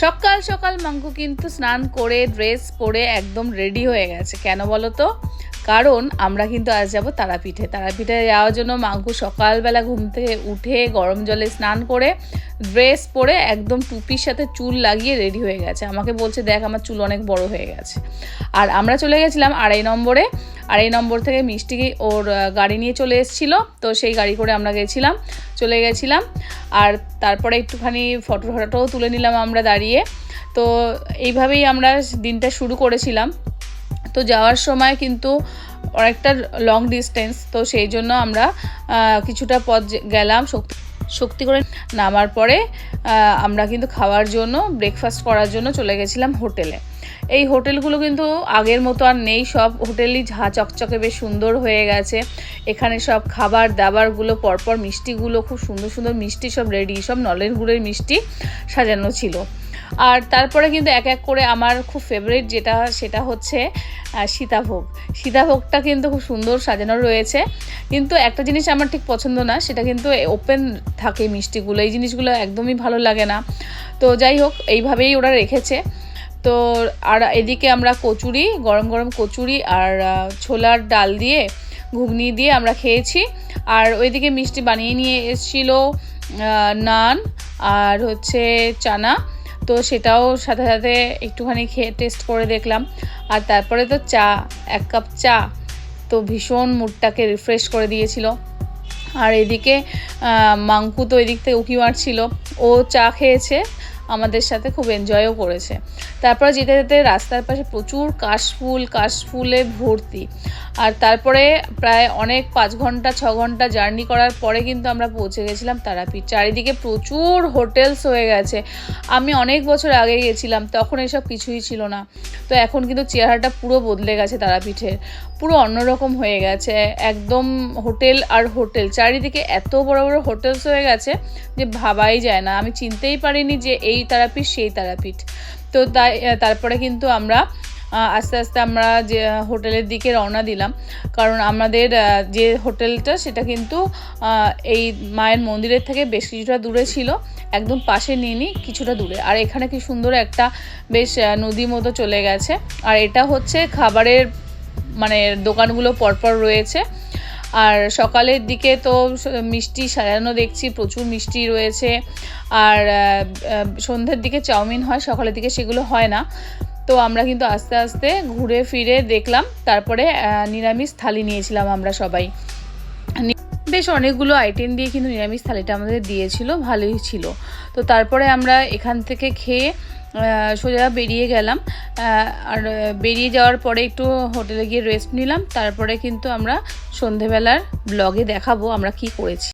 সকাল সকাল মাঙ্কু কিন্তু স্নান করে ড্রেস পরে একদম রেডি হয়ে গেছে। কেন বলো তো? কারণ আমরা কিন্তু আজ যাব তারাপীঠে। তারাপীঠে যাওয়ার জন্য মাঙ্কু সকালবেলা ঘুম থেকে উঠে গরম জলে স্নান করে ড্রেস পরে একদম টুপির সাথে চুল লাগিয়ে রেডি হয়ে গেছে। আমাকে বলছে, দেখ, আমার চুল অনেক বড় হয়ে গেছে। আর আমরা চলে গেছিলাম আড়াই নম্বরে। আড়াই নম্বর থেকে মিষ্টি ওর গাড়ি নিয়ে চলে এসেছিল। তো সেই গাড়ি করে আমরা গেছিলাম, চলে গেছিলাম। আর তারপরে একটুখানি ফটো ফটোও তুলে নিলাম আমরা দাঁড়িয়ে। তো এইভাবেই আমরা দিনটা শুরু করেছিলাম। তো যাওয়ার সময় কিন্তু অনেকটা লং ডিস্টেন্স তো সেই জন্য আমরা কিছুটা পথ গেলাম, শক্তি শক্তি করে নামার পরে আমরা কিন্তু খাওয়ার জন্য ব্রেকফাস্ট করার জন্য চলে গেছিলাম হোটেলে এই হোটেলগুলো কিন্তু আগের মতো আর নেই, সব হোটেলই ঝা চকচকে বেশ সুন্দর হয়ে গেছে। এখানে সব খাবার দাবারগুলো পরপর মিষ্টিগুলো খুব সুন্দর সুন্দর মিষ্টি সব রেডি, সব নলের গুড়ের মিষ্টি সাজানো ছিল। আর তারপরে কিন্তু এক এক করে আমার খুব ফেভারিট যেটা, সেটা হচ্ছে সীতাভোগ। সীতাভোগটা কিন্তু খুব সুন্দর সাজানো রয়েছে। কিন্তু একটা জিনিস আমার ঠিক পছন্দ না, সেটা কিন্তু ওপেন থাকে মিষ্টিগুলো। এই জিনিসগুলো একদমই ভালো লাগে না। তো যাই হোক, এইভাবেই ওরা রেখেছে। তো আর এদিকে আমরা কচুরি, গরম গরম কচুরি আর ছোলার ডাল দিয়ে, ঘুগনি দিয়ে আমরা খেয়েছি। আর ওইদিকে মিষ্টি বানিয়ে নিয়ে এসেছিল নান আর হচ্ছে চানা। তো সেটাও সাথে সাথে একটুখানি খেয়ে টেস্ট করে দেখলাম। আর তারপরে তো চা, এক কাপ চা, তো ভীষণ মুডটাকে রিফ্রেশ করে দিয়েছিল। আর এদিকে মাংকু তো এদিক থেকে উকি মারছিল। ও চা খেয়েছে আমাদের সাথে খুব এনজয়ও করেছে। তারপর যেতে যেতে রাস্তার পাশে প্রচুর কাশফুল, কাশফুলে ভর্তি। আর তারপরে প্রায় অনেক পাঁচ ঘণ্টা, ছ ঘণ্টা জার্নি করার পরে কিন্তু আমরা পৌঁছে গেছিলাম তারাপীঠ। চারিদিকে প্রচুর হোটেলস হয়ে গেছে। আমি অনেক বছর আগে গেছিলাম, তখন এসব কিছুই ছিল না। তো এখন কিন্তু চেহারাটা পুরো বদলে গেছে তারাপীঠের। পুরো অন্যরকম হয়ে গেছে, একদম হোটেল আর হোটেল চারিদিকে এত বড় বড় হোটেলস হয়ে গেছে যে ভাবাই যায় না। আমি চিনতেই পারিনি যে এই তারাপীঠ, সেই তারাপীঠ। তো তাই তারপরে কিন্তু আমরা আস্তে আস্তে আমরা যে হোটেলের দিকে রওনা দিলাম। কারণ আমাদের যে হোটেলটা, সেটা কিন্তু এই মায়ের মন্দিরের থেকে বেশ কিছুটা দূরে ছিল। একদম পাশে নিয়ে নিই, কিছুটা দূরে। আর এখানে কি সুন্দর একটা বেশ নদী মতো চলে গেছে। আর এটা হচ্ছে খাবারের মানে দোকানগুলো পরপর রয়েছে। আর সকালের দিকে তো মিষ্টি সাজানো দেখছি, প্রচুর মিষ্টি রয়েছে। আর সন্ধ্যের দিকে চাউমিন হয়, সকালের দিকে সেগুলো হয় না। তো আমরা কিন্তু আস্তে আস্তে ঘুরে ফিরে দেখলাম, তারপরে নিরামিষ থালি নিয়েছিলাম আমরা সবাই। বেশ অনেকগুলো আইটেম দিয়ে কিন্তু নিরামিষ থালিটা আমাদের দিয়েছিল, ভালোই ছিল। তো তারপরে আমরা এখান থেকে খেয়ে সোজা বেরিয়ে গেলাম। আর বেরিয়ে যাওয়ার পরে একটু হোটেলে গিয়ে রেস্ট নিলাম। তারপরে কিন্তু আমরা সন্ধেবেলার ব্লগে দেখাবো আমরা কি করেছি।